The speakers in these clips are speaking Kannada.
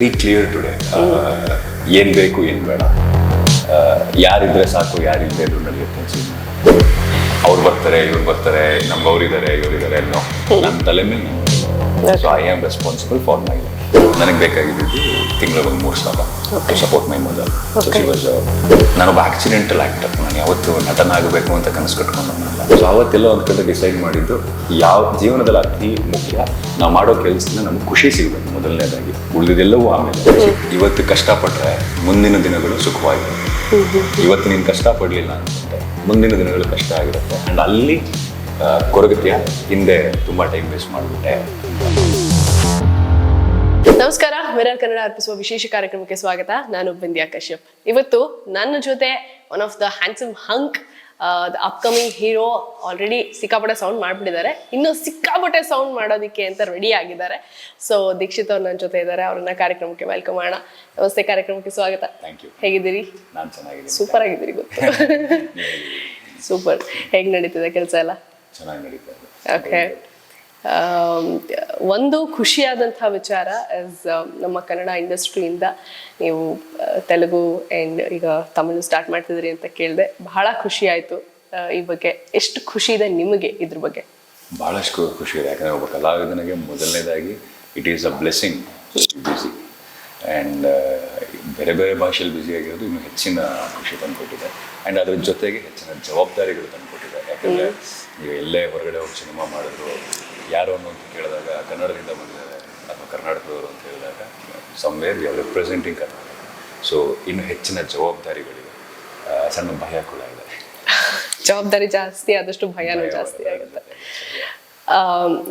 ವೆರಿ ಕ್ಲಿಯರ್ ಟುಡೇ ಏನು ಬೇಕು ಏನು ಬೇಡ. ಯಾರಿದ್ರೆ ಸಾಕು ಯಾರಿದ್ರೆ ಅದು ನಡೆಯುತ್ತೆ ಅವ್ರು ಬರ್ತಾರೆ ಇವ್ರು ಬರ್ತಾರೆ ನಮ್ಗೆ ಅವ್ರಿದ್ದಾರೆ ಇವ್ರಿದ್ದಾರೆ ಅನ್ನೋ ನನ್ನ ತಲೆ ಮೇಲೆ so I am responsible for my ನನಗೆ ಬೇಕಾಗಿದ್ದು ತಿಂಗಳ ಒಂದು ಮೂರು ಸಾವಿರ. ಸಪೋರ್ಟ್ ಮೈ ಮೊದಲು ಸೊ ಶಿ ವಾಸ್ ನಾನೊಬ್ಬ ಆಕ್ಸಿಡೆಂಟಲ್ ಆ್ಯಕ್ಟರ್ ನಾನು ಯಾವತ್ತು ನಟನಾಗಬೇಕು ಅಂತ ಕನಸು ಕಟ್ಕೊಂಡವನಲ್ಲ ಸೊ ಅವತ್ತೆಲ್ಲ ಒಂದು ಕಡೆ ಡಿಸೈಡ್ ಮಾಡಿದ್ದು ಯಾವ ಜೀವನದಲ್ಲಿ ಅತಿ ಮುಖ್ಯ ನಾವು ಮಾಡೋ ಕೆಲಸದಿಂದ ನಮ್ಗೆ ಖುಷಿ ಸಿಗಬೇಕು ಮೊದಲನೇದಾಗಿ. ಉಳಿದಿದ್ದೆಲ್ಲವೂ ಆಮೇಲೆ. ಇವತ್ತು ಕಷ್ಟಪಟ್ಟರೆ ಮುಂದಿನ ದಿನಗಳು ಸುಖವಾಗಿರುತ್ತೆ. ಇವತ್ತು ನೀನು ಕಷ್ಟಪಡಲಿಲ್ಲ ಅಂತಂದರೆ ಮುಂದಿನ ದಿನಗಳು ಕಷ್ಟ ಆಗಿರುತ್ತೆ. ಆ್ಯಂಡ್ ಅಲ್ಲಿ ಕೊರಗತಿಯ ಹಿಂದೆ ತುಂಬ ಟೈಮ್ ವೇಸ್ಟ್ ಮಾಡಿಬಿಟ್ಟೆ. ನಮಸ್ಕಾರ ಮಿರರ್ ಕನ್ನಡ ಅರ್ಪಿಸುವ ವಿಶೇಷ ಕಾರ್ಯಕ್ರಮಕ್ಕೆ ಸ್ವಾಗತ. ನಾನು ಬಿಂದ್ಯಾ ಕಶ್ಯಪ್. ಇವತ್ತು ನನ್ನ ಜೊತೆ one of the handsome hunk the upcoming hero already ಸಿಕ್ಕಾಪಟ್ಟೆ ಸೌಂಡ್ ಮಾಡಿಬಿಟ್ಟಿದ್ದಾರೆ. ಇನ್ನು ಸಿಕ್ಕಾಪಟ್ಟೆ ಸೌಂಡ್ ಮಾಡೋದಕ್ಕೆ ಅಂತ ರೆಡಿ ಆಗಿದ್ದಾರೆ. ಸೊ ದೀಕ್ಷಿತ್ ಅವ್ರು ನನ್ನ ಜೊತೆ ಇದ್ದಾರೆ. ಅವ್ರನ್ನ ಕಾರ್ಯಕ್ರಮಕ್ಕೆ ವೆಲ್ಕಮ್ ಮಾಡೋಣ ನಮಸ್ತೆ ಕಾರ್ಯಕ್ರಮಕ್ಕೆ ಸ್ವಾಗತ. ಥ್ಯಾಂಕ್ ಯು ಹೇಗಿದ್ದೀರಿ? ಸೂಪರ್ ಆಗಿದ್ದೀರಿ ಗೊತ್ತು. ಸೂಪರ್ ಹೇಗೆ ನಡೀತಿದೆ ಕೆಲಸ ಎಲ್ಲ? ಓಕೆ ಒಂದು ಖುಷಿಯಾದಂಥ ವಿಚಾರ ಆಸ್ ನಮ್ಮ ಕನ್ನಡ ಇಂಡಸ್ಟ್ರಿಯಿಂದ ನೀವು ತೆಲುಗು ಆ್ಯಂಡ್ ಈಗ ತಮಿಳು ಸ್ಟಾರ್ಟ್ ಮಾಡ್ತಿದ್ದೀರಿ ಅಂತ ಕೇಳಿದೆ ಬಹಳ ಖುಷಿ ಆಯಿತು ಈ ಬಗ್ಗೆ. ಎಷ್ಟು ಖುಷಿ ಇದೆ ನಿಮಗೆ ಇದ್ರ ಬಗ್ಗೆ? ಬಹಳಷ್ಟು ಖುಷಿ ಇದೆ. ಯಾಕಂದರೆ ಒಬ್ಬ ಕಲಾವಿದನಿಗೆ ಮೊದಲನೇದಾಗಿ it is a blessing busy and ಬೇರೆ ಬೇರೆ ಭಾಷೆಯಲ್ಲಿ ಬ್ಯುಸಿ ಆಗಿರೋದು ಇನ್ನೂ ಹೆಚ್ಚಿನ ಖುಷಿ ತಂದುಕೊಟ್ಟಿದೆ. ಆ್ಯಂಡ್ ಅದ್ರ ಜೊತೆಗೆ ಹೆಚ್ಚಿನ ಜವಾಬ್ದಾರಿಗಳು ತಂದುಕೊಟ್ಟಿದೆ. ಯಾಕಂದರೆ ನೀವು ಎಲ್ಲೇ ಹೊರಗಡೆ ಹೋಗಿ ಸಿನಿಮಾ ಮಾಡಿದ್ರು ಯಾರು ಅನ್ನೋ ಅಂತ ಕೇಳಿದಾಗ ಕನ್ನಡದಿಂದ ಬಂದಿದ್ದಾರೆ ಅಥವಾ ಕರ್ನಾಟಕದವರು ಅಂತ ಹೇಳಿದಾಗ somewhere we are representing Karnataka. So ಇನ್ನು ಹೆಚ್ಚಿನ ಜವಾಬ್ದಾರಿಗಳಿವೆ. ಸಣ್ಣ ಭಯ ಕೂಡ ಇದೆ. ಜವಾಬ್ದಾರಿ ಜಾಸ್ತಿ ಆದಷ್ಟು ಭಯನೂ ಜಾಸ್ತಿ ಆಗುತ್ತೆ.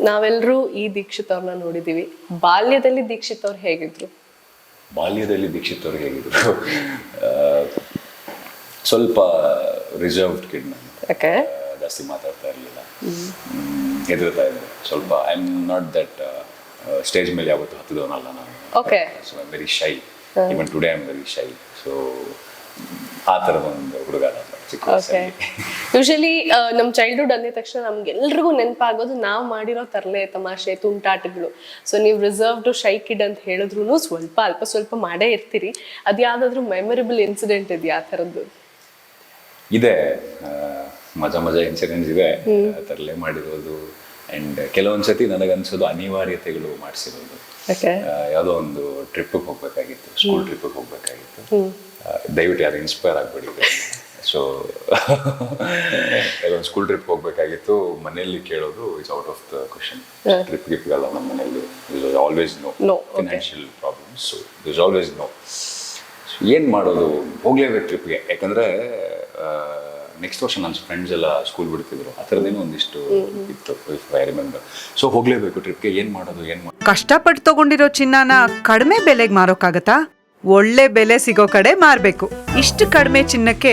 ನಾವೆಲ್ಲರೂ ಈ ದೀಕ್ಷಿತ್ ಅವ್ರನ್ನ ನೋಡಿದ್ದೀವಿ ಬಾಲ್ಯದಲ್ಲಿ ದೀಕ್ಷಿತ್ ಅವ್ರು ಹೇಗಿದ್ರು? ಬಾಲ್ಯದಲ್ಲಿ ದೀಕ್ಷಿತ್ ಅವ್ರು ಹೇಗಿದ್ರು ಸ್ವಲ್ಪ ರಿಸರ್ವ್ಡ್ ಕಿಡ್ ನಾನು. ಜಾಸ್ತಿ ಮಾತಾಡ್ತಾ ಇರಲಿಲ್ಲ. ಹೆದರ್ತಾ ಇದ್ದೆ ಸ್ವಲ್ಪ I am not that stage ಮೇಲೆ ಯಾವತ್ತು ಹತ್ತಿದವನಲ್ಲ ನಾನು. Okay so I very shy even today I am very shy so ಆ ಥರದ ಒಂದು ಹುಡುಗ ನಾನು ಓಕೆ ಯೂಶಲಿ ನಮ್ಮ ಚೈಲ್ಡ್ಹುಡ್ ಅಂದಿದ ತಕ್ಷಣ ನಮ್ಗೆಲ್ರಿಗೂ ನೆನಪಾಗೋದು ನಾವು ಮಾಡಿರೋ ತರಲೆ ತಮಾಷೆ ತುಂಟಾಟಗಳು. ಸೊ ನೀವು ರಿಸರ್ವ್ಡ್ ಶೈ ಕಿಡ್ ಅಂತ ಹೇಳಿದ್ರು ಸ್ವಲ್ಪ ಅಲ್ಪ ಸ್ವಲ್ಪ ಮಾಡೇ ಇರ್ತೀರಿ. ಅದು ಯಾವ್ದಾದ್ರು ಮೆಮೊರೇಬಲ್ ಇನ್ಸಿಡೆಂಟ್ ಇದೆಯಾ ಆ ಥರದ್ದು? ಇದೆ. ಮಜಾ ಮಜಾ ಇನ್ಸಿಡೆಂಟ್ಸ್ ಇದೆ ಆ ಥರಲ್ಲೇ ಮಾಡಿರೋದು. ಆ್ಯಂಡ್ ಕೆಲವೊಂದು ಸತಿ ನನಗನ್ಸೋದು ಅನಿವಾರ್ಯತೆಗಳು ಮಾಡಿಸಿರೋದು. ಯಾವುದೋ ಒಂದು ಟ್ರಿಪ್ಪಿಗೆ ಹೋಗ್ಬೇಕಾಗಿತ್ತು ಸ್ಕೂಲ್ ಟ್ರಿಪ್ಪಿಗೆ ಹೋಗ್ಬೇಕಾಗಿತ್ತು. ದಯವಿಟ್ಟು ಯಾರು ಇನ್ಸ್ಪೈರ್ ಆಗಬೇಡಿ ಸೊ ಒಂದು ಸ್ಕೂಲ್ ಟ್ರಿಪ್ ಹೋಗ್ಬೇಕಾಗಿತ್ತು ಮನೆಯಲ್ಲಿ ಕೇಳೋದು it's out of the question trip ಗಿಪ್ಗೆಲ್ಲ ನಮ್ಮ ಮನೆಯಲ್ಲಿ. Is always no. Financial problems so is always no ಏನು ಮಾಡೋದು? ಹೋಗ್ಲೇಬೇಕು ಟ್ರಿಪ್ಗೆ ಯಾಕಂದರೆ ನೆಕ್ಸ್ಟ್ ವರ್ಷ ನನ್ನ ಫ್ರೆಂಡ್ಸ್ ಎಲ್ಲ ಸ್ಕೂಲ್ ಬಿಡ್ತಿದ್ರು. ಆ ಥರದೇನು ಒಂದಿಷ್ಟು ಇತ್ತು ಇಫ್ ಐ ರಿಮೆಂಬರ್ ಸೊ ಹೋಗ್ಲೇಬೇಕು ಟ್ರಿಪ್ಗೆ ಏನು ಮಾಡೋದು ಏನು ಮಾಡೋದು ಕಷ್ಟಪಟ್ಟು ತಗೊಂಡಿರೋ ಚಿನ್ನನ ಕಡಿಮೆ ಬೆಲೆಗೆ ಮಾರೋಕ್ಕಾಗತ್ತಾ? ಒಳ್ಳೆ ಬೆಲೆ ಸಿಗೋ ಕಡೆ ಮಾರ್ಬೇಕು. ಇಷ್ಟು ಕಡಿಮೆ ಚಿನ್ನಕ್ಕೆ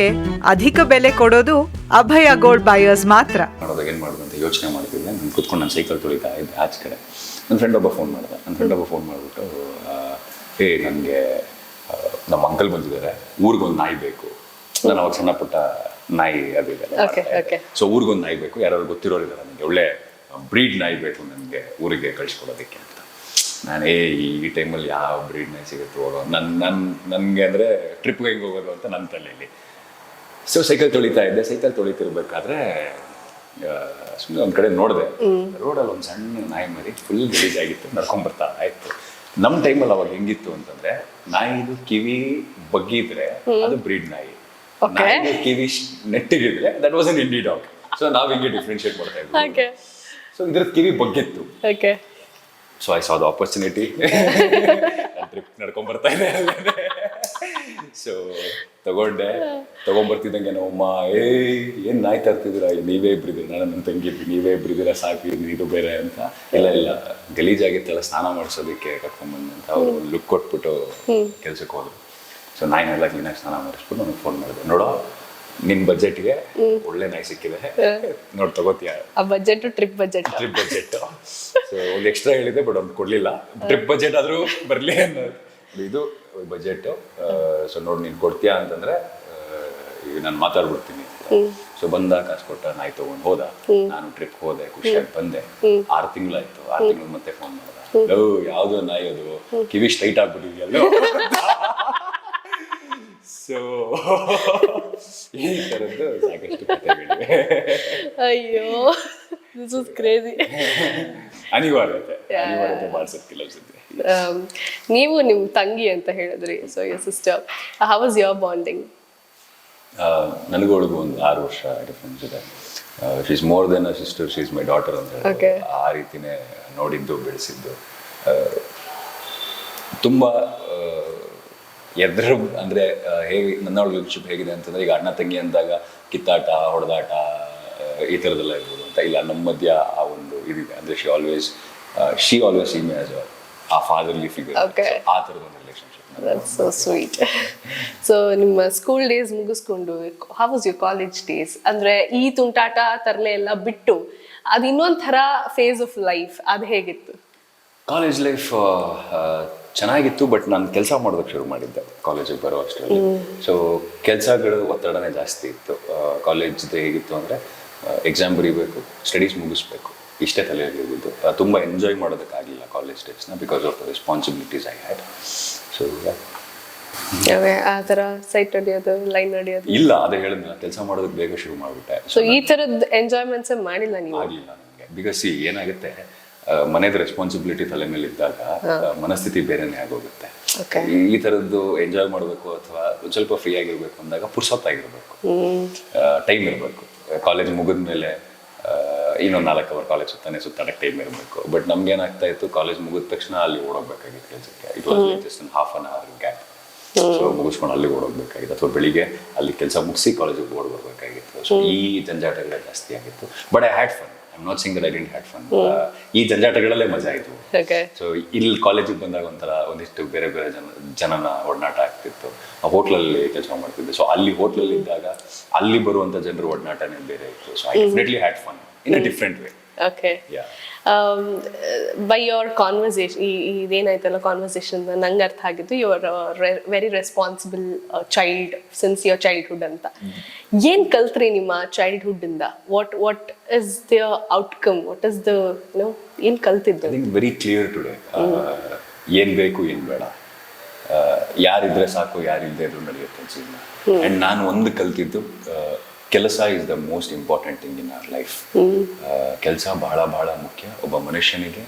ಅಧಿಕ ಬೆಲೆ ಕೊಡೋದು ಅಭಯ ಗೋಲ್ಡ್ ಬಾಯರ್ಸ್ ಮಾತ್ರ. ಮಾಡೋದು ಏನು ಮಾಡೋದು ಅಂತ ಯೋಚನೆ ಮಾಡ್ತಿದ್ದೆ. ನಾನು ಕುತ್ಕೊಂಡು ನಾನು ಸೈಕಲ್ ತೊಳಿತಾ ಇದ್ದೆ ಆಚೆ ಕಡೆ. ನನ್ನ ಫ್ರೆಂಡ್ ಒಬ್ಬ ಫೋನ್ ಮಾಡಿದೆ. ನನ್ನ ಫ್ರೆಂಡ್ ಒಬ್ಬ ಫೋನ್ ಮಾಡಿಬಿಟ್ಟು ಹೇ ನನಗೆ ನಮ್ಮ ಅಂಕಲ್ ಬಂದಿದ್ದಾರೆ. ಊರಿಗೊಂದು ನಾಯಿ ಬೇಕು. ನಾನು ಅವಾಗ ಸಣ್ಣ ಪುಟ್ಟ ನಾಯಿ ಅದು okay. ಸೊ ಊರಿಗೊಂದು ನಾಯಿ ಬೇಕು. ಯಾರಾದ್ರು ಗೊತ್ತಿರೋರು ಇದ್ದಾರೆ ನನಗೆ. ಒಳ್ಳೆ ಬ್ರೀಡ್ ನಾಯಿ ಬೇಕು ನನಗೆ ಊರಿಗೆ ಕಳಿಸ್ಕೊಡೋದಕ್ಕೆ ಅಂತ. ನಾನು ಏ ಈ ಟೈಮಲ್ಲಿ ಯಾವ ಬ್ರೀಡ್ ನಾಯಿ ಸಿಗುತ್ತೆ ಹೋಗೋ? ನನ್ನ ನನ್ನ ನನಗೆ ಅಂದರೆ ಟ್ರಿಪ್ಗೆ ಹೆಂಗೆ ಹೋಗೋದು ಅಂತ ನನ್ನ ತಲೆಯಲ್ಲಿ. ಸೊ ಸೈಕಲ್ ತೊಳಿತಾ ಇದ್ದೆ. ಸೈಕಲ್ ತೊಳಿತಿರ್ಬೇಕಾದ್ರೆ ಸುಮ್ಮನೆ ಒಂದು ಕಡೆ ನೋಡಿದೆ. ರೋಡಲ್ಲಿ ಒಂದು ಸಣ್ಣ ನಾಯಿ ಮರಿ ಫುಲ್ ಗಲೀಜಾಗಿತ್ತು ನಡ್ಕೊಂಡ್ ಬರ್ತಾ ಆಯ್ತು. ನಮ್ಮ ಟೈಮಲ್ಲಿ ಅವಾಗ ಹೆಂಗಿತ್ತು ಅಂತಂದ್ರೆ ನಾಯಿದು ಕಿವಿ ಬಗ್ಗಿದ್ರೆ ಅದು ಬ್ರೀಡ್ ನಾಯಿ. Okay. ಕಿವಿ ನೆಟ್ಟಿಗಿದ್ರೆ that was an indie dog so ನಾವ್ ಹಿಂಗೆ ಡಿಫ್ರೆನ್ಶಿಯೇಟ್ ಮಾಡ್ತಾ ಇದ್ವಿ. ಓಕೆ ಸೊ ಇದ್ರದ್ದು ಕಿವಿ ಬಗ್ಗಿತ್ತು. Okay so I saw the opportunity trip ನಡ್ಕೊಂಡ್ ಬರ್ತಾ ಇದೆ ಸೊ ತಗೊಂಡೆ. ತಗೊಂಡ್ಬರ್ತಿದ್ದಂಗೆ ನಮ್ಮಮ್ಮ ಏಯ್ ಏನ್ ನಾಯಿ ತರ್ತಿದ್ದೀರಾ ನೀವೇ ಇಬ್ರಿದ್ದೀರ? ನಾನು ನನ್ನ ತಂಗಿ ನೀವೇ ಇಬ್ರಿದ್ದೀರ? ಸಾಕು ಇದು ಇದು ಬೇರೆ ಅಂತ. ಇಲ್ಲ ಇಲ್ಲ. ಗಲೀಜಾಗಿತ್ತಲ್ಲ ಸ್ನಾನ ಮಾಡಿಸೋದಕ್ಕೆ ಕರ್ಕೊಂಡ್ಬಂದು ಅಂತ. ಅವರು ಲುಕ್ ಕೊಟ್ಬಿಟ್ಟು ಕೆಲ್ಸಕ್ಕೆ ಹೋದ್ರು. ಸೊ ನಾಯಿನೆಲ್ಲ ಕ್ಲೀನಾಗಿ ಸ್ನಾನ ಮಾಡಿಸ್ಬಿಟ್ಟು ನನಗೆ ಫೋನ್ ಮಾಡಿದೆ. ನೋಡೋ ನಿನ್ನ ಬಜೆಟ್ಗೆ ಒಳ್ಳೆ ನಾಯಿ ಸಿಕ್ಕಿದೆ. ನೋಡಿ ತಗೋತೀಯ? ಆ budget trip budget trip budget so ಒಂದು ಎಕ್ಸ್ಟ್ರಾ ಹೇಳಿದೆ ಬಟ್ ಒಂದು ಕೊಡ್ಲಿಲ್ಲ. ಟ್ರಿಪ್ ಬಜೆಟ್ ಆದ್ರೂ ಬರ್ಲಿ ಅನ್ನೋದು. ಇದು ಬಜೆಟ್ ಸೊ ನೋಡಿ ನೀನು ಕೊಡ್ತೀಯಾ ಅಂತಂದ್ರೆ ಈಗ ನಾನು ಮಾತಾಡ್ಬಿಡ್ತೀನಿ. ಸೊ ಬಂದ ಕಾಸು ಕೊಟ್ಟ ನಾಯಿ ತಗೊಂಡು ಹೋದ. ನಾನು ಟ್ರಿಪ್ ಹೋದೆ ಖುಷಿಯಾಗಿ ಬಂದೆ. ಆರು ತಿಂಗಳಾಯ್ತು. ಆರು ತಿಂಗಳು ಮತ್ತೆ ಫೋನ್ ಮಾಡ್ದ. ಲವ್ ಯಾವುದು ನಾಯಿ ಅದು. ಕಿವಿ ಸ್ಟ್ರೈಟ್ ಆಗ್ಬಿಟ್ಟಿದ್ಯಲ್ಲೋ. ಸೊ ಈ ಥರದ್ದು ಸಾಕಷ್ಟು ಕಥೆಗಳಿವೆ. ಅಯ್ಯೋ ದಿಸ್ ಇಸ್ ಕ್ರೇಜಿ ಅನಿವಾರ್ಯತೆ ಅನಿವಾರ್ಯತೆ ಮಾಡಿಸುತ್ತೆ ಕೆಲವು ಸತಿ ನೀವು ನಿಮ್ಮ ತಂಗಿ ಅಂತ ಹೇಳಿದ್ರಿ so your sister how was your bonding ಆ, ನನಗೂ ಅವಳಿಗೂ ಒಂದು ಆರು ವರ್ಷ ಡಿಫ್ರೆನ್ಸ್ ಇದೆ. She's more than a sister she's my daughter ಅಂತ ಹೇಳಿ. ಆ ರೀತಿನೇ ನೋಡಿದ್ದು ಬೆಳೆಸಿದ್ದು. ತುಂಬ ಎದ್ರ ಅಂದ್ರೆ ಹೇಗೆ ನನ್ನ ರಿಲೇಶನ್ಶಿಪ್ ಹೇಗಿದೆ ಅಂತಂದ್ರೆ ಈಗ ಅಣ್ಣ ತಂಗಿ ಅಂದಾಗ ಕಿತ್ತಾಟ ಹೊಡೆದಾಟ ಈ ಥರದ್ದೆಲ್ಲ ಇರ್ಬೋದು ಅಂತ. ಇಲ್ಲ ನಮ್ಮ ಮಧ್ಯ ಆ ಒಂದು ಇದಿದೆ. ಅಂದ್ರೆ she always she always in as a fatherly figure. ಆ ಥರದ ಒಂದು ರಿಲೇಶನ್ಶಿಪ್ ಸೊ ಸ್ವೀಟ್ ಸೊ ನಿಮ್ಮ ಸ್ಕೂಲ್ ಡೇಸ್ ಮುಗಿಸ್ಕೊಂಡು how was your college days ಅಂದರೆ ಈ ತುಂಟಾಟ ತರಲೆ ಎಲ್ಲ ಬಿಟ್ಟು ಅದು ಇನ್ನೊಂಥರ ಥರ ಫೇಸ್ ಆಫ್ ಲೈಫ್ ಅದು ಹೇಗಿತ್ತು? ಕಾಲೇಜ್ ಲೈಫ್ ಚೆನ್ನಾಗಿತ್ತು ಬಟ್ ನಾನು ಕೆಲಸ ಮಾಡೋದಕ್ಕೆ ಶುರು ಮಾಡಿದ್ದೆ. ಕಾಲೇಜಿಗೆ ಬರೋ ಅಷ್ಟರಲ್ಲಿ. ಸೊ ಕೆಲಸಗಳು ಒತ್ತಡನೇ ಜಾಸ್ತಿ ಇತ್ತು. ಕಾಲೇಜ್ದು ಹೇಗಿತ್ತು ಅಂದರೆ ಎಕ್ಸಾಮ್ ಬರೀಬೇಕು ಸ್ಟಡೀಸ್ ಮುಗಿಸ್ಬೇಕು. ಇಷ್ಟೇ ತಲೆಯಲ್ಲಿ ಇದ್ದಿದ್ದು ಆ, ತುಂಬ ಎಂಜಾಯ್ ಮಾಡೋದಕ್ಕಾಗಲಿಲ್ಲ college ಡೇಸ್ನ because of the responsibilities I had so ಆ ಥರ ಸೈಟ್ ಹೊಡಿಯೋದು ಲೈನ್ ಹೊಡಿಯೋದು ಇಲ್ಲ ಅದೇ ಹೇಳಿದ್ನಲ್ಲ ಕೆಲಸ ಮಾಡೋದಕ್ಕೆ ಬೇಗ ಶುರು ಮಾಡಿಬಿಟ್ಟೆ. ಸೊ ಈ ಥರದ್ದು ಎಂಜಾಯ್ಮೆಂಟ್ಸ್ ಮಾಡಿಲ್ಲ ನೀವು? ಆಗಲಿಲ್ಲ ನನಗೆ. ಬಿಕಾಸ್ ಏನಾಗುತ್ತೆ ಆ, ಮನೆದು ರೆಸ್ಪಾನ್ಸಿಬಿಲಿಟಿ ತಲೆ ಮೇಲೆ ಇದ್ದಾಗ ಮನಸ್ಥಿತಿ ಬೇರೆನೇ ಆಗೋಗುತ್ತೆ. ಈ- ತರದ್ದು ಎಂಜಾಯ್ ಮಾಡಬೇಕು ಅಥವಾ ಒಂದ್ ಸ್ವಲ್ಪ ಫ್ರೀ ಆಗಿರ್ಬೇಕು ಅಂದಾಗ ಪುರ್ಸೊತ್ತಾಗಿರ್ಬೇಕು. ಟೈಮ್ ಇರಬೇಕು. ಕಾಲೇಜ್ ಮುಗಿದ ಮೇಲೆ ಇನ್ನೊಂದು ನಾಲ್ಕು ಅವರ್ ಕಾಲೇಜ್ ಸುತ್ತಾನೆ ಸುತ್ತಾಡಕ್ಕೆ ಟೈಮ್ ಇರಬೇಕು. ಬಟ್ ನಮ್ಗೆ ಏನಾಗ್ತಾ ಇತ್ತು ಕಾಲೇಜ್ ಮುಗಿದ ತಕ್ಷಣ ಅಲ್ಲಿ ಓಡೋಗ್ಬೇಕಾಗಿತ್ತು ಕೆಲಸಕ್ಕೆ. ಇಟ್ ವಾಸ್ ಜಸ್ಟ್ ಒಂದು half an hour gap so ಮುಗಿಸ್ಕೊಂಡು ಅಲ್ಲಿ ಓಡೋಗ್ಬೇಕಾಗಿತ್ತು. ಅಥವಾ ಬೆಳಿಗ್ಗೆ ಅಲ್ಲಿ ಕೆಲಸ ಮುಗಿಸಿ ಕಾಲೇಜಿಗೆ ಓಡ್ ಬರ್ಬೇಕಾಗಿತ್ತು. ಸೊ ಈ ಜಂಜಾಟಗಳೇ ಜಾಸ್ತಿ ಆಗಿತ್ತು. But I had fun I not saying I didn't had fun ಈ ಜಂಜಾಟಗಳಲ್ಲೇ ಮಜಾ ಆಯಿತು. ಸೊ ಇಲ್ಲಿ ಕಾಲೇಜಿಗೆ ಬಂದಾಗ ಒಂಥರ ಒಂದಿಷ್ಟು ಬೇರೆ ಬೇರೆ ಜನ ಜನನ ಒಡನಾಟ ಆಗ್ತಿತ್ತು. ಆ ಹೋಟ್ಲಲ್ಲಿ ಕೆಲಸ ಮಾಡ್ತಿದ್ದೆ. ಸೊ ಅಲ್ಲಿ ಹೋಟ್ಲಲ್ಲಿ ಇದ್ದಾಗ ಅಲ್ಲಿ ಬರುವಂಥ ಜನರು ಒಡನಾಟನೇ ಬೇರೆ ಇತ್ತು. So I definitely had fun in a different way okay by your conversation ಈ ಇದೇನಾಯ್ತಲ್ಲ ಕಾನ್ವರ್ಸೇಷನ್ ನಂಗೆ ಅರ್ಥ ಆಗಿದ್ದು your very responsible child since your childhood ಅಂತ. ಏನ್ ಕಲ್ತ್ರಿ ನಿಮ್ಮ ಚೈಲ್ಡ್ಹುಡ್ ಇಂದ? What what is the outcome what is the no ಏನ್ ಕಲ್ತಿದ್ದು? ವೆರಿ ಕ್ಲಿಯರ್ ಟುಡೇ ಏನ್ ಬೇಕು ಏನ್ ಬೇಡ. ಆ, ಯಾರಿದ್ರೆ ಸಾಕು ಯಾರಿಲ್ಲದೆ ಇದ್ರು ನಡೆಯುತ್ತೆ ಜೀವನ ಅಂಡ್ ನಾನು ಒಂದು ಕಲ್ತಿದ್ದು ಆ, ಕೆಲಸ is the most important thing in our life ಕೆಲಸ ಬಹಳ ಬಹಳ ಮುಖ್ಯ. ಒಬ್ಬ ಮನುಷ್ಯನಿಗೆ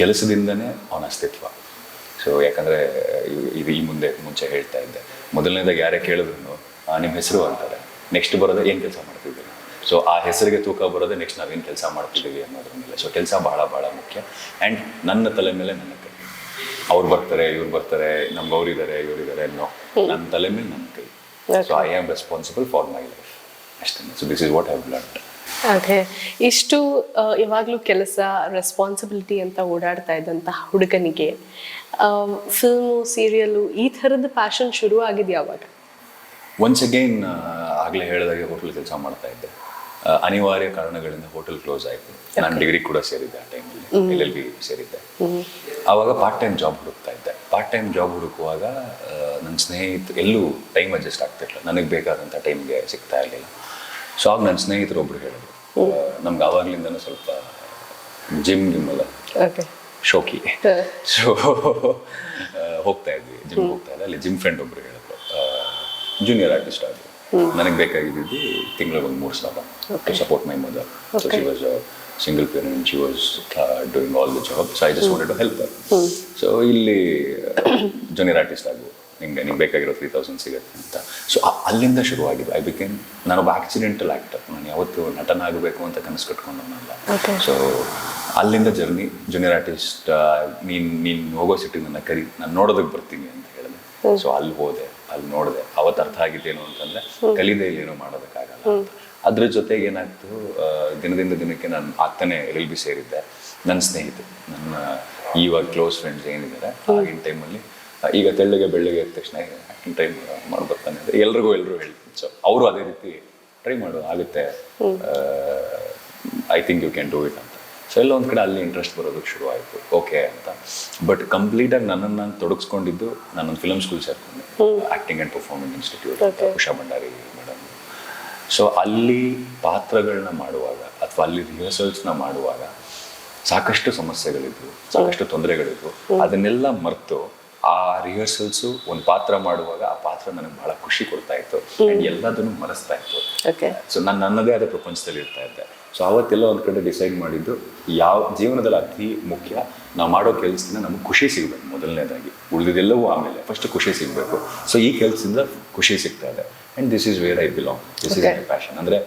ಕೆಲಸದಿಂದನೇ ಅವನ ಅಸ್ತಿತ್ವ. ಸೊ ಯಾಕಂದರೆ ಇದು ಈ ಮುಂದೆ ಮುಂಚೆ ಹೇಳ್ತಾ ಇದ್ದೆ. ಮೊದಲನೇದಾಗ ಯಾರೇ ಕೇಳಿದ್ರು ನಿಮ್ಮ ಹೆಸರು ಅಂತಾರೆ. ನೆಕ್ಸ್ಟ್ ಬರೋದೇ ಏನು ಕೆಲಸ ಮಾಡ್ತಿದ್ದೀವಿ ಸೊ ಆ ಹೆಸರಿಗೆ ತೂಕ ಬರೋದೇ ನೆಕ್ಸ್ಟ್ ನಾವೇನು ಕೆಲಸ ಮಾಡ್ತಿದ್ದೀವಿ ಅನ್ನೋದ್ರ ಮೇಲೆ ಸೊ ಕೆಲಸ ಬಹಳ ಬಹಳ ಮುಖ್ಯ. ಆ್ಯಂಡ್ ನನ್ನ ತಲೆ ಮೇಲೆ ನನ್ನ ಕೈ. ಅವ್ರು ಬರ್ತಾರೆ ಇವ್ರು ಬರ್ತಾರೆ ನಮ್ಗೆ ಅವ್ರಿದ್ದಾರೆ ಇವರಿದ್ದಾರೆ ಅನ್ನೋ. ನನ್ನ ತಲೆ ಮೇಲೆ ನನ್ನ ಕೈ. So I am responsible for my life ಅಷ್ಟೇ. So this is what I learn okay ಇಷ್ಟು ಯಾವಾಗಲೂ ಕೆಲಸ ರೆಸ್ಪಾನ್ಸಿಬಿಲಿಟಿ ಅಂತ ಓಡಾಡ್ತಾ ಇದ್ದಂಥ ಹುಡುಗನಿಗೆ ಫಿಲ್ಮು ಸೀರಿಯಲ್ಲು ಈ ಥರದ ಪ್ಯಾಷನ್ ಶುರು ಆಗಿದ್ದು ಯಾವಾಗ ಒನ್ಸ್ ಅಗೈನ್ ಆಗಲೇ ಹೇಳಿದಾಗೆ ಹೋಟೆಲ್ ಕೆಲಸ ಮಾಡ್ತಾ ಇದ್ದೆ. ಅನಿವಾರ್ಯ ಕಾರಣಗಳಿಂದ ಹೋಟೆಲ್ ಕ್ಲೋಸ್ ಆಯಿತು. ನಾನು ಡಿಗ್ರಿ ಕೂಡ ಸೇರಿದ್ದೆ ಆ ಟೈಮಲ್ಲಿ ಎಲ್ ಎಲ್ ಬಿ ಸೇರಿದ್ದೆ. ಆವಾಗ ಪಾರ್ಟ್ ಟೈಮ್ ಜಾಬ್ ಹುಡುಕ್ತಾ ಇದ್ದೆ. ಪಾರ್ಟ್ ಟೈಮ್ ಜಾಬ್ ಹುಡುಕುವಾಗ ನನ್ನ ಸ್ನೇಹಿತರು ಎಲ್ಲೂ ಟೈಮ್ ಅಡ್ಜಸ್ಟ್ ಆಗ್ತಿರ್ಲಿಲ್ಲ. ನನಗೆ ಬೇಕಾದಂಥ ಟೈಮ್ಗೆ ಸಿಗ್ತಾ ಇರಲಿಲ್ಲ. ಸೊ ಆಗ ನನ್ನ ಸ್ನೇಹಿತರು ಒಬ್ರು ಹೇಳಿದ್ರು. ನಮ್ಗೆ ಆವಾಗ್ಲಿಂದನೂ ಸ್ವಲ್ಪ ಜಿಮ್ ಗಿಮ್ ಎಲ್ಲ ಓಕೆ ಶೋಕಿ. ಸೊ ಹೋಗ್ತಾ ಇದ್ವಿ. ಜಿಮ್ ಹೋಗ್ತಾ ಇದ್ದೆ ಅಲ್ಲಿ ಜಿಮ್ ಫ್ರೆಂಡ್ ಒಬ್ರು ಹೇಳಿದ್ರು. ಜೂನಿಯರ್ ಆರ್ಟಿಸ್ಟ್ ಆದ್ರು ನನಗೆ ಬೇಕಾಗಿದ್ದು ತಿಂಗಳಿಗೆ ಒಂದು ಮೂರು ಸಾವಿರ to support my mother so she was single parent she was doing all the job so I just wanted to help so ಇಲ್ಲಿ ಜೂನಿಯರ್ ಆರ್ಟಿಸ್ಟ್ ಆಗು ನಿಮಗೆ ನಿಮ್ಗೆ ಬೇಕಾಗಿರೋ ತ್ರೀ ತೌಸಂಡ್ ಸಿಗುತ್ತೆ ಅಂತ. ಸೊ ಅಲ್ಲಿಂದ ಶುರುವಾಗಿದೆ. ಐ ಬಿಕೇನ್ ನಾನೊಬ್ಬ ಆಕ್ಸಿಡೆಂಟಲ್ ಆ್ಯಕ್ಟರ್ ನಾನು ಯಾವತ್ತೂ ನಟನಾಗಬೇಕು ಅಂತ ಕನಸು ಕಟ್ಕೊಂಡವನಲ್ಲ. ನಾನಲ್ಲ ಸೊ ಅಲ್ಲಿಂದ ಜರ್ನಿ ಜೂನಿಯರ್ ಆರ್ಟಿಸ್ಟ್ ನೀನು ನೀನು ಹೋಗೋ ಸಿಟ್ಟಿಗೆ ನನ್ನ ಕರಿ ನಾನು ನೋಡೋದಕ್ಕೆ ಬರ್ತೀನಿ ಅಂತ ಹೇಳಿದೆ. ಸೊ ಅಲ್ಲಿ ಹೋದೆ ಅಲ್ಲಿ ನೋಡಿದೆ. ಅವತ್ತು ಅರ್ಥ ಆಗಿದ್ದೇನು ಅಂತಂದ್ರೆ ಕಲಿದೆ ಇಲ್ಲೇನೋ ಮಾಡೋದಕ್ಕಾಗಲ್ಲ. ಅದ್ರ ಜೊತೆಗೆ ಏನಾಗ್ತು ದಿನದಿಂದ ದಿನಕ್ಕೆ ನಾನು ಆಗ್ತಾನೆ ಎಲ್ ಎಲ್ ಬಿ ಸೇರಿದ್ದೆ. ನನ್ನ ಸ್ನೇಹಿತರು ನನ್ನ ಇವಾಗ ಕ್ಲೋಸ್ ಫ್ರೆಂಡ್ಸ್ ಏನಿದ್ದಾರೆ ಆಗಿನ ಟೈಮಲ್ಲಿ ಈಗ ತೆಳ್ಳಗೆ ಬೆಳ್ಳಗೆ ಆದ ತಕ್ಷಣ ಆ್ಯಕ್ಟಿಂಗ್ ಟೈಮ್ ಮಾಡ್ಬರ್ತಾನೆ ಅಂದರೆ ಎಲ್ರಿಗೂ ಎಲ್ಲರೂ ಹೇಳ್ತೀನಿ ಸೊ ಅವರು ಅದೇ ರೀತಿ ಟ್ರೈ ಮಾಡು ಆಗುತ್ತೆ I think you can do it ಅಂತ. ಸೊ ಎಲ್ಲ ಒಂದು ಕಡೆ ಅಲ್ಲಿ ಇಂಟ್ರೆಸ್ಟ್ ಬರೋದಕ್ಕೆ ಶುರು ಆಯಿತು ಓಕೆ ಅಂತ. ಬಟ್ ಕಂಪ್ಲೀಟಾಗಿ ನನ್ನನ್ನು ನಾನು ತೊಡಗಿಸ್ಕೊಂಡಿದ್ದು ನಾನೊಂದು film school ಸೇರ್ಕೊಂಡೆ. Acting and performing institute. Usha Bhandari so ಅಲ್ಲಿ ಪಾತ್ರಗಳನ್ನ ಮಾಡುವಾಗ ಅಥವಾ ಅಲ್ಲಿ ರಿಹರ್ಸಲ್ಸ್ನ ಮಾಡುವಾಗ ಸಾಕಷ್ಟು ಸಮಸ್ಯೆಗಳಿದ್ವು ಸಾಕಷ್ಟು ತೊಂದರೆಗಳಿದ್ವು. ಅದನ್ನೆಲ್ಲ ಮರೆತು ಆ ರಿಹರ್ಸಲ್ಸು ಒಂದು ಪಾತ್ರ ಮಾಡುವಾಗ ಆ ಪಾತ್ರ ನನಗೆ ಬಹಳ ಖುಷಿ ಕೊಡ್ತಾ ಇತ್ತು ಆ್ಯಂಡ್ ಎಲ್ಲದನ್ನು ಮರೆಸ್ತಾ ಇತ್ತು. ಓಕೆ ಸೊ ನಾನು ನನ್ನದೇ ಆದ ಪ್ರಪಂಚದಲ್ಲಿ ಇರ್ತಾ ಇದ್ದೆ. ಸೊ ಅವತ್ತೆಲ್ಲ ಒಂದು ಕಡೆ ಡಿಸೈಡ್ ಮಾಡಿದ್ದು ಯಾವ ಜೀವನದಲ್ಲಿ ಅತಿ ಮುಖ್ಯ ನಾವು ಮಾಡೋ ಕೆಲಸದಿಂದ ನಮಗೆ ಖುಷಿ ಸಿಗಬೇಕು ಮೊದಲನೇದಾಗಿ. ಉಳಿದಿದ್ದೆಲ್ಲವೂ ಆಮೇಲೆ. ಫಸ್ಟ್ ಖುಷಿ ಸಿಗಬೇಕು. ಸೊ ಈ ಕೆಲಸದಿಂದ ಖುಷಿ ಸಿಗ್ತಾ ಇದೆ. And this is where I belong this is Okay. My passion ಅಂದರೆ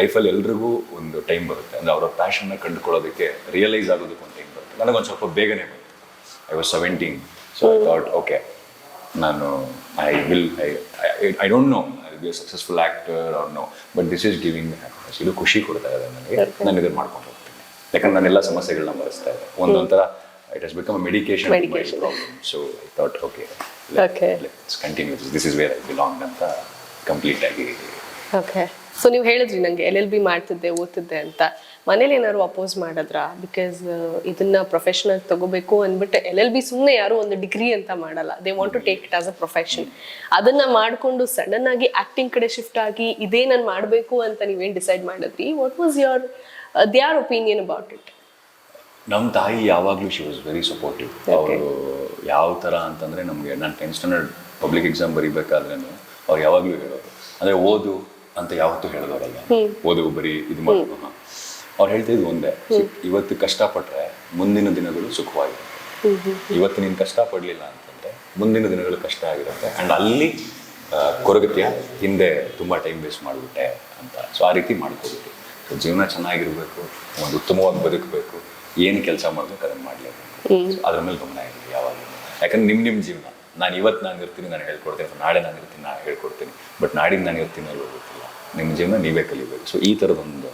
ಲೈಫಲ್ಲಿ ಎಲ್ರಿಗೂ ಒಂದು ಟೈಮ್ ಬರುತ್ತೆ. ಅಂದರೆ ಅವರ ಪ್ಯಾಷನ್ನ ಕಂಡುಕೊಳ್ಳೋದಕ್ಕೆ ರಿಯಲೈಸ್ ಆಗೋದಕ್ಕೆ ಒಂದು ಟೈಮ್ ಬರುತ್ತೆ. ನನಗೊಂದು ಸ್ವಲ್ಪ ಬೇಗನೆ ಬಂತು I was seventeen so I thought okay ನಾನು I will I I don't know I be successful actor or no but this is giving happiness ಇದು ಖುಷಿ ಕೊಡ್ತಾ ಇದೆ ನನಗೆ. ನಾನು ಇದನ್ನು ಮಾಡ್ಕೊಂಡು ಹೋಗ್ತೀನಿ. ಯಾಕಂದ್ರೆ ನಾನೆಲ್ಲ ಸಮಸ್ಯೆಗಳನ್ನ ಮರೆಸ್ತಾ ಇದೆ. ಒಂದೊಂಥರ it has become medication. Problem so I thought okay. Let's continue this is where I belong ಅಂತ ಕಂಪ್ಲೀಟ್ ಆಗಿ ಓಕೆ. ಸೊ ನೀವು ಹೇಳಿದ್ರಿ ನಂಗೆ ಎಲ್ ಎಲ್ ಬಿ ಮಾಡ್ತಿದ್ದೆ ಓದ್ತಿದ್ದೆ ಅಂತ. ಮನೇಲಿ ಏನಾದ್ರು ಅಪೋಸ್ ಮಾಡಿದ್ರ? ಬಿಕಾಸ್ ಇದನ್ನ ಪ್ರೊಫೆಷನಲ್ ತಗೋಬೇಕು ಅಂದ್ಬಿಟ್ಟು ಎಲ್ ಎಲ್ ಬಿ ಸುಮ್ಮನೆ ಯಾರು ಒಂದು ಡಿಗ್ರಿ ಅಂತ ಮಾಡಲ್ಲ. They want to take it as a profession ಅದನ್ನ ಮಾಡಿಕೊಂಡು ಸಡನ್ ಆಗಿ ಆಕ್ಟಿಂಗ್ ಕಡೆ ಶಿಫ್ಟ್ ಆಗಿ ಇದೇ ನಾನು ಮಾಡಬೇಕು ಅಂತ ನೀವೇನು ಡಿಸೈಡ್ ಮಾಡಿದ್ರಿ? What was your their opinion about it ನಮ್ಮ ತಾಯಿ ಯಾವಾಗಲೂ ಶಿ ವಾಸ್ ವೆರಿ ಸಪೋರ್ಟಿವ್ ಅವರು ಯಾವ ಥರ ಅಂತಂದರೆ ನಮಗೆ ನಾನು ಟೆಂತ್ ಸ್ಟ್ಯಾಂಡರ್ಡ್ ಪಬ್ಲಿಕ್ ಎಕ್ಸಾಮ್ ಬರೀಬೇಕಾದ್ರೂ ಅವ್ರು ಯಾವಾಗಲೂ ಹೇಳೋದು. ಅಂದರೆ ಓದು ಅಂತ ಯಾವತ್ತೂ ಹೇಳೋದವರಲ್ಲ. ಓದು ಬರೀ ಇದು ಮಾಡೋದು ಹಾಂ. ಅವ್ರು ಹೇಳ್ತಿದ್ದು ಒಂದೇ ಇವತ್ತು ಕಷ್ಟಪಟ್ರೆ ಮುಂದಿನ ದಿನಗಳು ಸುಖವಾಗಿರುತ್ತೆ. ಇವತ್ತು ನೀನು ಕಷ್ಟಪಡಲಿಲ್ಲ ಅಂತಂದರೆ ಮುಂದಿನ ದಿನಗಳು ಕಷ್ಟ ಆಗಿರುತ್ತೆ. ಆ್ಯಂಡ್ ಅಲ್ಲಿ ಕೊರಗತಿಯ ಹಿಂದೆ ತುಂಬ ಟೈಮ್ ವೇಸ್ಟ್ ಮಾಡಿಬಿಟ್ಟೆ ಅಂತ. ಸೊ ಆ ರೀತಿ ಮಾಡ್ಕೋಬೇಕು ಸೊ ಜೀವನ ಚೆನ್ನಾಗಿರಬೇಕು ಒಂದು ಉತ್ತಮವಾಗಿ ಬದುಕಬೇಕು ಏನು ಕೆಲಸ ಮಾಡಬೇಕು ಅದನ್ನು ಮಾಡಲೇಬೇಕು. ಅದ್ರ ಮೇಲೆ ಗಮನ ಇರಲಿ ಯಾವಾಗ ಯಾಕಂದ್ರೆ ನಿಮ್ಮ ನಿಮ್ಮ ಜೀವನ. ನಾನು ಇವತ್ತು ನಾನು ಇರ್ತೀನಿ ನಾನು ಹೇಳ್ಕೊಡ್ತೀನಿ ಅಥವಾ ನಾಳೆ ನಾನು ಇರ್ತೀನಿ ನಾನು ಹೇಳ್ಕೊಡ್ತೀನಿ. ಬಟ್ ನಾಡಿದ್ದು ನಾನು ಇರ್ತೀನಿ ಅಲ್ಲಿ ಗೊತ್ತಿಲ್ಲ ನಿಮ್ಮ ಜೀವನ ನೀವೇ ಕಲಿಬೇಕು. ಸೊ ಈ ಥರದೊಂದು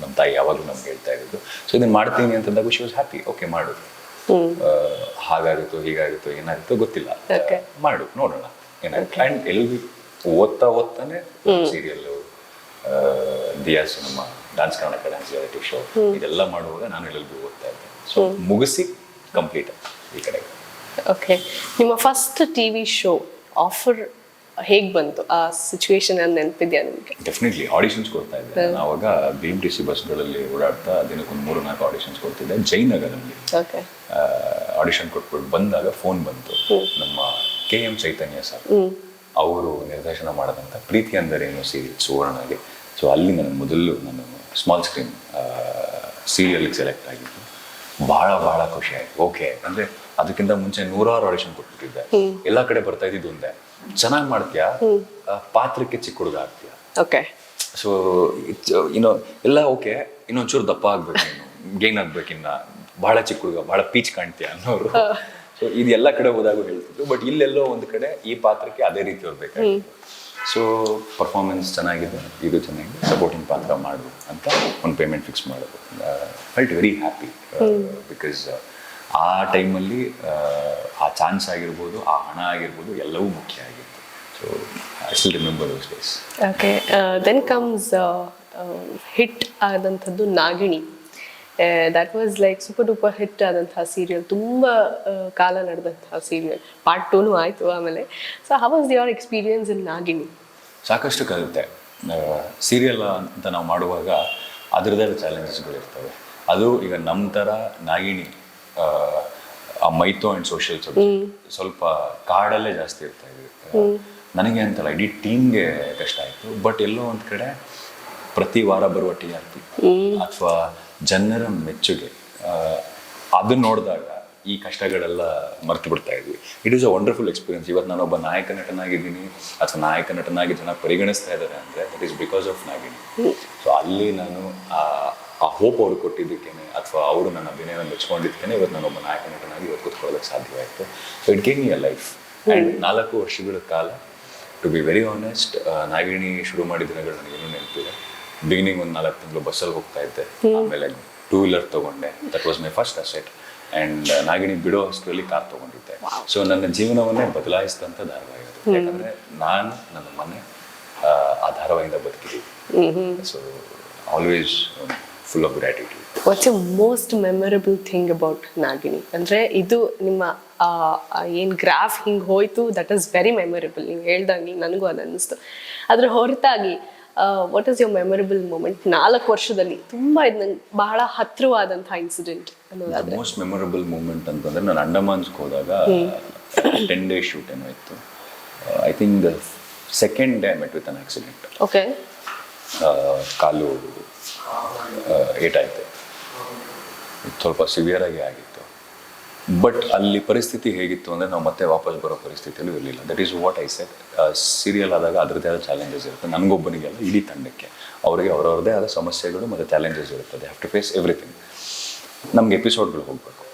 ನಮ್ಮ ತಾಯಿ ಯಾವಾಗಲೂ ನಮ್ಗೆ ಹೇಳ್ತಾ ಇರೋದು. ಸೊ ಇದನ್ನು ಮಾಡ್ತೀನಿ ಅಂತಂದಾಗ ಶಿ ವಾಸ್ ಹ್ಯಾಪಿ ಓಕೆ ಮಾಡು. ಹಾಗಾಗುತ್ತೋ ಹೀಗಾಗುತ್ತೋ ಏನಾಗುತ್ತೋ ಗೊತ್ತಿಲ್ಲ. ಮಾಡು ನೋಡೋಣ. ಏನಾಗುತ್ತೆ? ಆ್ಯಂಡ್ ಎಲ್ಲಿ ಓದ್ತಾ ಓದ್ತಾನೆ? ಸೀರಿಯಲ್ಲು ದಿಯಾಸ್ ನಮ್ಮ dance Karnataka dance reality show. ಇದೆಲ್ಲ ಮಾಡುವಾಗ ನಾನು ಎಲ್ಲಿ ಓದ್ತಾ ಇದ್ದೆ. ಸೊ ಮುಗಿಸಿ ಕಂಪ್ಲೀಟ್ ಈ ಕಡೆಗೆ. ಓಕೆ ನಿಮ್ಮ first T V show offer ಹೇಗೆ ಬಂತು? ಆ ಸಿಚುವೇಶನ್ ನೆನಪಿದ್ಯಾ ನಿಮಗೆ? ಡೆಫಿನೆಟ್ಲಿ ಆಡಿಷನ್ಸ್ ಕೊಡ್ತಾ ಇದ್ದೆ ನಾನು ಆವಾಗ ಬಿ ಎಂ ಟಿ ಸಿ ಬಸ್ಗಳಲ್ಲಿ ಓಡಾಡ್ತಾ ದಿನಕ್ಕೊಂದು ಮೂರು ನಾಲ್ಕು ಆಡಿಷನ್ಸ್ ಕೊಡ್ತಿದ್ದೆ. ಜೈನಗರಲ್ಲಿ ಓಕೆ ಆಡಿಷನ್ ಕೊಟ್ಬಿಟ್ಟು ಬಂದಾಗ ಫೋನ್ ಬಂತು. ನಮ್ಮ ಕೆ ಎಂ ಚೈತನ್ಯ ಸರ್ ಅವರು ನಿರ್ದೇಶನ ಮಾಡಿದಂಥ ಪ್ರೀತಿ ಅಂದರೆ ಅಂದರೇನು ಸೀರಿಯಲ್ ಸುವರ್ಣಗೆ. ಸೊ ಅಲ್ಲಿ ನನ್ನ ಮೊದಲು ನಾನು ಸ್ಮಾಲ್ ಸ್ಕ್ರೀನ್ ಸೀರಿಯಲ್ಗೆ ಸೆಲೆಕ್ಟ್ ಆಗಿದ್ದು. ಭಾಳ ಬಹಳ ಖುಷಿ ಆಯ್ತು. ಓಕೆ ಅಂದ್ರೆ ಅದಕ್ಕಿಂತ ಮುಂಚೆ ನೂರಾರು ಆಡಿಷನ್ ಕೊಟ್ಬಿಟ್ಟಿದ್ದೆ. ಎಲ್ಲಾ ಕಡೆ ಬರ್ತಾ ಇದ್ದಿದ್ದು ಒಂದೇ. ಚೆನ್ನಾಗಿ ಮಾಡ್ತೀಯಾ? ಪಾತ್ರಕ್ಕೆ ಚಿಕ್ಕ ಹುಡುಗ ಆಗ್ತೀಯ? ಓಕೆ ಸೊ ಇನ್ನು ಎಲ್ಲ ಓಕೆ ಇನ್ನೊಂಚೂರು ದಪ್ಪ ಆಗ್ಬೇಕು ನೀನು. ಗೇನ್ ಆಗ್ಬೇಕಿನ್ನ ಬಹಳ ಚಿಕ್ಕ ಹುಡುಗ ಬಹಳ ಪೀಚ್ ಕಾಣ್ತೀಯ ಅನ್ನೋರು. ಸೊ ಇದು ಎಲ್ಲ ಕಡೆ ಹೋದಾಗ ಹೇಳ್ತಿದ್ರು. ಬಟ್ ಇಲ್ಲೆಲ್ಲೋ ಒಂದ್ ಕಡೆ ಈ ಪಾತ್ರಕ್ಕೆ ಅದೇ ರೀತಿ ಇರ್ಬೇಕಾಗಿತ್ತು ಸೊ ಪರ್ಫಾರ್ಮೆನ್ಸ್ ಚೆನ್ನಾಗಿದೆ ಇದು ಚೆನ್ನಾಗಿದೆ ಸಪೋರ್ಟಿಂಗ್ ಪಾತ್ರ ಮಾಡು ಅಂತ ಒಂದು ಪೇಮೆಂಟ್ ಫಿಕ್ಸ್ ಮಾಡೋದು. ಫೈಟ್ ವೆರಿ ಹ್ಯಾಪಿ ಬಿಕಾಸ್ ಆ ಟೈಮಲ್ಲಿ ಆ ಚಾನ್ಸ್ ಆಗಿರ್ಬೋದು ಆ ಹಣ ಆಗಿರ್ಬೋದು ಎಲ್ಲವೂ ಮುಖ್ಯ ಆಗಿತ್ತು. So I still remember those days okay then comes hit ಆದಂಥದ್ದು Nagini. That was like super duper hit ಆದಂತಹ ಸೀರಿಯಲ್ ತುಂಬ ಕಾಲ ನಡೆದಂತಹ ಸೀರಿಯಲ್ ಪಾರ್ಟ್ ಟೂನು ಆಯಿತು ಆಮೇಲೆ. So how was your experience in Nagini ಸಾಕಷ್ಟು ಕಲಿತೆ ಸೀರಿಯಲ್ ಅಂತ ನಾವು ಮಾಡುವಾಗ ಅದರದೇ ಚಾಲೆಂಜಸ್ಗಳಿರ್ತವೆ ಅದು ಈಗ ನಮ್ಮ ಥರ ನಾಗಿಣಿ ಆ, ಆ ಮೈಥೋ ಆ್ಯಂಡ್ ಸೋಷಿಯಲ್ ಸ್ವಲ್ಪ ಕಾಡಲ್ಲೇ ಜಾಸ್ತಿ ಇರ್ತಾ ಇರುತ್ತೆ ನನಗೆ ಅಂತಲ್ಲ ಇಡೀ ಟೀಮ್ಗೆ ಕಷ್ಟ ಆಯಿತು. ಬಟ್ ಎಲ್ಲೋ ಒಂದು ಕಡೆ ಪ್ರತಿ ವಾರ ಬರುವ ಟಿ ಆರ್ ಪಿ ಅಥವಾ ಜನರ ಮೆಚ್ಚುಗೆ. ಅದನ್ನ ನೋಡಿದಾಗ ಈ ಕಷ್ಟಗಳೆಲ್ಲ ಮರ್ತು ಬಿಡ್ತಾ ಇದ್ವಿ. It is a wonderful experience ಇವತ್ತು ನಾನು ಒಬ್ಬ ನಾಯಕ ನಟನಾಗಿದ್ದೀನಿ, ಅಥವಾ ನಾಯಕ ನಟನಾಗಿ ಜನ ಪರಿಗಣಿಸ್ತಾ ಇದ್ದಾರೆ ಅಂದರೆ that is because of Nagini so ಅಲ್ಲಿ ನಾನು, ಆ- ಹೋಪ್ ಅವ್ರು ಕೊಟ್ಟಿದ್ದಕ್ಕೇನೆ, ಅಥವಾ ಅವರು ನನ್ನ ಅಭಿನಯನ ಮೆಚ್ಕೊಂಡಿದ್ದಕ್ಕೇನೆ ಇವತ್ತು ನಾನೊಬ್ಬ ನಾಯಕ ನಟನಾಗಿ ಇವತ್ತು ಕೂತ್ಕೊಳ್ಳೋದಕ್ಕೆ ಸಾಧ್ಯವಾಯಿತು so it game a life and ನಾಲ್ಕು ವರ್ಷಗಳ ಕಾಲ to be very honest Nagini ಶುರು ಮಾಡಿದ ದಿನಗಳು ನನಗೇನು ನೆನಪಿದೆ. ಬಿಗಿನಿಂಗ್ ಒಂದು ನಾಲ್ಕು ತಿಂಗಳು ಬಸ್ಸಲ್ಲಿ ಹೋಗ್ತಾ ಇದ್ದೆ. ಆಮೇಲೆ ಟೂ ವೀಲರ್ ತೊಗೊಂಡೆ. That was my first asset and Nagini ಬಿಡೋ ಅಷ್ಟರಲ್ಲಿ ಕಾರ್ ತೊಗೊಂಡಿದ್ದೆ. ಸೊ ನನ್ನ ಜೀವನವನ್ನೇ ಬದಲಾಯಿಸಿದಂಥ ಧಾರಾವಾಹಿ ಅದು. ಯಾಕಂದರೆ ನಾನು ನನ್ನ ಮನೆ ಆ, ಆ ಧಾರಾವಾಹಿಯಿಂದ ಬದುಕಿದ್ದೀವಿ so always full of gratitude what's a most memorable thing about Nagini ಅಂದರೆ ಇದು ನಿಮ್ಮ ಏನು ಗ್ರಾಫ್ ಹಿಂಗೆ ಹೋಯ್ತು ದಟ್ ಇಸ್ ವೆರಿ ಮೆಮೊರಬಲ್ ನೀವು ಹೇಳ್ದಂಗೆ ನನಗೂ ಅದು ಅನ್ನಿಸ್ತು ಅದ್ರ ಹೊರತಾಗಿ what is your memorable moment ನಾಲ್ಕು ವರ್ಷದಲ್ಲಿ. ತುಂಬ ಇದು ನಂಗೆ ಬಹಳ ಹತ್ತಿರವಾದಂಥ ಇನ್ಸಿಡೆಂಟ್ ಅನ್ನೋದಾದ್ರೆ. ಮೋಸ್ಟ್ ಮೆಮೊರಬಲ್ ಮೂಮೆಂಟ್ ಅಂತಂದ್ರೆ ನಾನು ಅಂಡಮಾನ್ಸ್ಗೆ ಹೋದಾಗ ಟೆನ್ ಡೇ ಶೂಟ್ ಏನೋ ಇತ್ತು. I think the second day met with an accident okay ಕಾಲು ಏಟಾಯಿತು ಏಟಾಯ್ತು. ಸ್ವಲ್ಪ ಸಿವಿಯರ್ ಆಗಿ ಆಗಿತ್ತು. ಬಟ್ ಅಲ್ಲಿ ಪರಿಸ್ಥಿತಿ ಹೇಗಿತ್ತು ಅಂದರೆ ನಾವು ಮತ್ತೆ ವಾಪಸ್ ಬರೋ ಪರಿಸ್ಥಿತಿಯಲ್ಲೂ ಇರಲಿಲ್ಲ. That is what I set serial ಆದಾಗ ಅದರದ್ದೇ ಆದ ಚಾಲೆಂಜಸ್ ಇರುತ್ತೆ. ನನಗೊಬ್ಬನಿಗೆಲ್ಲ ಇಡೀ ತಂಡಕ್ಕೆ. ಅವರಿಗೆ ಅವರವ್ರದ್ದೇ ಆದ ಸಮಸ್ಯೆಗಳು ಮತ್ತು ಚಾಲೆಂಜಸ್ ಇರುತ್ತೆ. ಹ್ಯಾವ್ ಟು ಫೇಸ್ ಎವ್ರಿಥಿಂಗ್ ನಮ್ಗೆ ಎಪಿಸೋಡ್ಗಳು ಹೋಗಬೇಕು.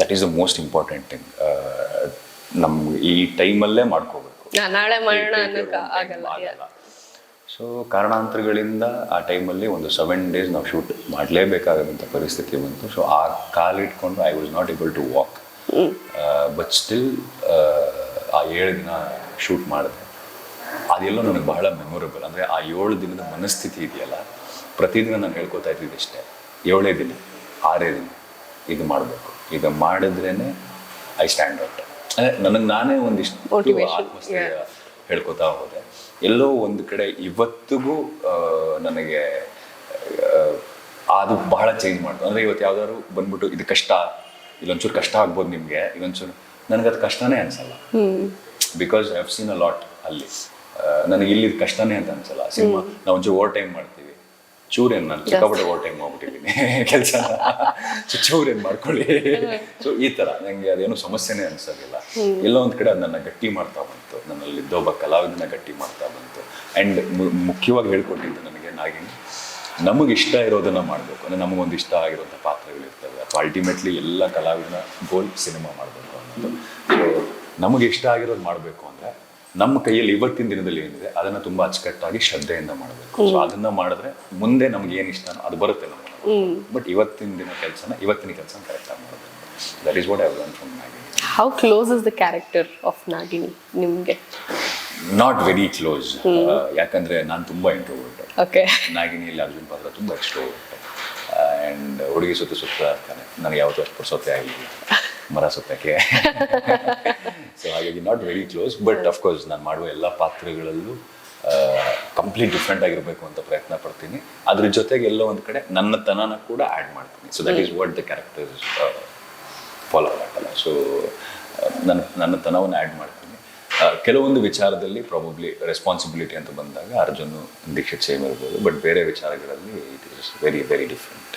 That is the most important thing ನಮ್ಗೆ ಈ ಟೈಮಲ್ಲೇ ಮಾಡ್ಕೋಬೇಕು. ನಾಳೆ ಮಾಡೋಣ ಆಗಲ್ಲ. ಸೊ ಕಾರಣಾಂತರಗಳಿಂದ ಆ ಟೈಮಲ್ಲಿ ಒಂದು ಸೆವೆನ್ ಡೇಸ್ ನಾವು ಶೂಟ್ ಮಾಡಲೇಬೇಕಾದಂಥ ಪರಿಸ್ಥಿತಿ ಬಂತು. ಸೊ ಆ ಕಾಲಿಟ್ಕೊಂಡು I was not able to walk but still ಆ ಏಳು ದಿನ ಶೂಟ್ ಮಾಡಿದೆ. ಅದೆಲ್ಲ ನನಗೆ ಬಹಳ ಮೆಮೊರಬಲ್ ಅಂದರೆ ಆ ಏಳು ದಿನದ ಮನಸ್ಥಿತಿ ಇದೆಯಲ್ಲ ಪ್ರತಿದಿನ ನಾನು ಹೇಳ್ಕೊತಾ ಇದ್ದೀವಿ ಅಷ್ಟೇ. ಏಳೇ ದಿನ ಆರೇ ದಿನ ಇದು ಮಾಡಬೇಕು. ಇದು ಮಾಡಿದ್ರೇನೆ ಐ ಸ್ಟ್ಯಾಂಡ್ ಔಟ್ ಅಂದರೆ ನನಗೆ ನಾನೇ ಒಂದಿಷ್ಟು ಆತ್ಮಸ್ಥೈರ್ಯ ಹೇಳ್ಕೊತಾ ಹೋದೆ. ಎಲ್ಲೋ ಒಂದು ಕಡೆ ಇವತ್ತಿಗೂ ನನಗೆ ಅದು ಬಹಳ ಚೇಂಜ್ ಮಾಡ್ತು. ಅಂದರೆ ಇವತ್ತು ಯಾವ್ದಾದ್ರು ಬಂದ್ಬಿಟ್ಟು ಇದು ಕಷ್ಟ ಇಲ್ಲೊಂಚೂರು ಕಷ್ಟ ಆಗ್ಬೋದು ನಿಮಗೆ ಇದೊಂಚೂರು ನನಗೆ ಅದು ಕಷ್ಟನೇ ಅನ್ಸಲ್ಲ. Because I have seen a lot ಅಲ್ಲಿ. ನನಗೆ ಇಲ್ಲಿ ಕಷ್ಟನೇ ಅಂತ ಅನ್ಸಲ್ಲ. ಸಿನಿಮಾ ನಾವು ಒಂಚೂರು ಓವರ್ ಟೈಮ್ ಮಾಡ್ತೀವಿ. ಚೂರೇನು ನಾನು ಸಿಕ್ಕಾಪಟ್ಟೆ ಓವರ್ ಟೈಮ್ ಹೋಗ್ಬಿಟ್ಟಿದ್ದೀನಿ ಕೆಲಸ. ಚೂರೇನು ಮಾಡ್ಕೊಳ್ಳಿ. ಸೊ ಈ ಥರ ನನಗೆ ಅದೇನು ಸಮಸ್ಯೆನೇ ಅನ್ಸೋದಿಲ್ಲ. ಎಲ್ಲೋ ಒಂದು ಕಡೆ ಅದನ್ನ ನನ್ನ ಗಟ್ಟಿ ಮಾಡ್ತಾ ಬಂತು. ನನ್ನಲ್ಲಿ ಇದ್ದೊಬ್ಬ ಕಲಾವಿದನ ಗಟ್ಟಿ ಮಾಡ್ತಾ ಬಂತು. ಆ್ಯಂಡ್ ಮುಖ್ಯವಾಗಿ ಹೇಳ್ಕೊಟ್ಟಿದ್ದು ನನಗೆ ನಾಗಿನಿ ನಮಗೆ ಇಷ್ಟ ಇರೋದನ್ನ ಮಾಡಬೇಕು. ಅಂದರೆ ನಮಗೊಂದು ಇಷ್ಟ ಆಗಿರೋಂಥ ಪಾತ್ರಗಳಿರ್ತವೆ. ಅಥವಾ ಅಲ್ಟಿಮೇಟ್ಲಿ ಎಲ್ಲ ಕಲಾವಿದನ ಗೋಲ್ ಸಿನಿಮಾ ಮಾಡಬೇಕು ಅನ್ನೋದು. ಸೊ ನಮಗೆ ಇಷ್ಟ ಆಗಿರೋದು ಮಾಡಬೇಕು ಅಂದರೆ ನಮ್ಮ ಕೈಯಲ್ಲಿ ಇವತ್ತಿನ ದಿನದಲ್ಲಿ ಏನಿದೆ ಅದನ್ನ ತುಂಬಾ ಅಚ್ಚುಕಟ್ಟಾಗಿ ಶ್ರದ್ಧೆಯಿಂದ ಮಾಡಬೇಕು. ಸೊ ಅದನ್ನ ಮಾಡಿದ್ರೆ ಮುಂದೆ ನಮ್ಗೆ ಏನ್ ಇಷ್ಟನೋ ಅದು ಬರುತ್ತೆ ನಮ್ಮ ಬಟ್ ಇವತ್ತಿನ ದಿನ ಕೆಲಸನ ಇವತ್ತಿನ ಕೆಲಸ ಕರೆಕ್ಟಾಗಿ ಮಾಡಬೇಕು. That is what I learn from Maggie how close is the character of Nagini ನಿಮಗೆ? ನಾಟ್ ವೆರಿ ಕ್ಲೋಸ್ ಯಾಕಂದ್ರೆ ನಾನು ತುಂಬಾ ಇಂಟ್ರೋವರ್ಟ್ ಓಕೆ ನಾಗಿನಿಯಲ್ಲಿ ಅರ್ಜುನ್ ಪಾತ್ರ ತುಂಬಾ ಎಕ್ಸ್ಟ್ರೋವರ್ಟ್ ಅಂಡ್ ಹುಡುಗಿ ಸುತ್ತ ಸುತ್ತ ಇರ್ತಾನೆ ನನಗೆ ಯಾವತ್ತೂ ಅಷ್ಟು ಪುರ್ಸೊತ್ತೆ ಆಗಿಲ್ಲ ಮರ ಸುತ್ತಕ್ಕೆ ಸೊ ಹಾಗಾಗಿ not very close but of course ನಾನು ಮಾಡುವ ಎಲ್ಲ ಪಾತ್ರಗಳಲ್ಲೂ ಕಂಪ್ಲೀಟ್ ಡಿಫ್ರೆಂಟ್ ಆಗಿರಬೇಕು ಅಂತ ಪ್ರಯತ್ನ ಪಡ್ತೀನಿ. ಅದ್ರ ಜೊತೆಗೆ ಎಲ್ಲೋ ಒಂದು ಕಡೆ ನನ್ನ ತನನ ಕೂಡ ಆ್ಯಡ್ ಮಾಡ್ತೀನಿ. So that is what the characters follow ಆಗಲ್ಲ ಸೊ ನನ್ನ ನನ್ನ ತನವನ್ನು ಆ್ಯಡ್ ಮಾಡ್ತೀನಿ. ಕೆಲವೊಂದು ವಿಚಾರದಲ್ಲಿ ಪ್ರಾಬಬ್ಲಿ ರೆಸ್ಪಾನ್ಸಿಬಿಲಿಟಿ ಅಂತ ಬಂದಾಗ ಅರ್ಜುನ್ ದೀಕ್ಷಿತ್ ಸೇಮ್ ಇರ್ಬೋದು ಬಟ್ ಬೇರೆ ವಿಚಾರಗಳಲ್ಲಿ it is very very different